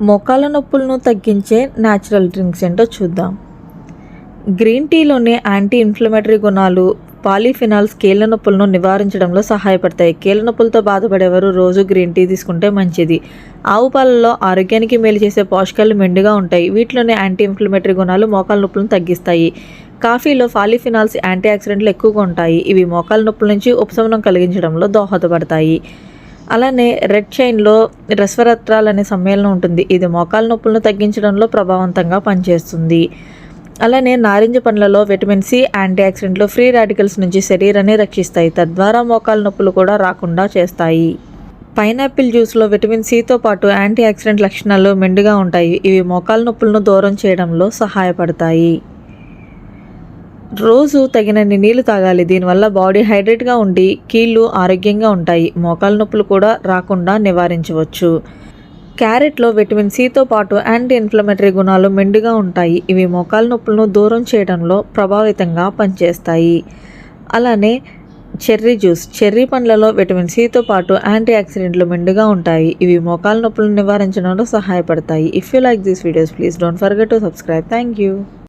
మోకాల నొప్పులను తగ్గించే న్యాచురల్ డ్రింక్స్ ఏంటో చూద్దాం. గ్రీన్ టీలోనే యాంటీ ఇన్ఫ్లమేటరీ గుణాలు పాలిఫినాల్స్ కీళ్ళ నొప్పులను నివారించడంలో సహాయపడతాయి. కీళ్ళ నొప్పులతో బాధపడేవారు రోజు గ్రీన్ టీ తీసుకుంటే మంచిది. ఆవు పాలలో ఆరోగ్యానికి మేలు చేసే పోషకాలు మెండుగా ఉంటాయి. వీటిలోనే యాంటీ ఇన్ఫ్లమేటరీ గుణాలు మోకాల నొప్పులను తగ్గిస్తాయి. కాఫీలో పాలిఫినాల్స్ యాంటీ ఆక్సిడెంట్లు ఎక్కువగా ఉంటాయి. ఇవి మోకాల నొప్పుల నుంచి ఉపశమనం కలిగించడంలో దోహదపడతాయి. అలానే రెడ్ చైన్లో రెస్వరత్రాల్ అనే సమ్మేళనం ఉంటుంది. ఇది మోకాల నొప్పులను తగ్గించడంలో ప్రభావవంతంగా పనిచేస్తుంది. అలానే నారింజ పండ్లలో విటమిన్ సి యాంటీ ఆక్సిడెంట్లు ఫ్రీ రాడికల్స్ నుంచి శరీరాన్ని రక్షిస్తాయి. తద్వారా మోకాల నొప్పులు కూడా రాకుండా చేస్తాయి. పైనాపిల్ జ్యూస్లో విటమిన్ సితో పాటు యాంటీ ఆక్సిడెంట్ లక్షణాలు మెండుగా ఉంటాయి. ఇవి మోకాల నొప్పులను దూరం చేయడంలో సహాయపడతాయి. రోజు తగినన్ని నీళ్ళు తాగాలి. దీనివల్ల బాడీ హైడ్రేట్గా ఉండి కీళ్ళు ఆరోగ్యంగా ఉంటాయి. మోకాల నొప్పులు కూడా రాకుండా నివారించవచ్చు. క్యారెట్లో విటమిన్ సితో పాటు యాంటీ ఇన్ఫ్లమేటరీ గుణాలు మెండుగా ఉంటాయి. ఇవి మోకాలు నొప్పులను దూరం చేయడంలో ప్రభావితంగా పనిచేస్తాయి. అలానే చెర్రీ జ్యూస్. చెర్రీ పండ్లలో విటమిన్ సితో పాటు యాంటీ ఆక్సిడెంట్లు మెండుగా ఉంటాయి. ఇవి మోకాలు నొప్పులను నివారించడంలో సహాయపడతాయి. If you like these videos please don't forget to subscribe thank you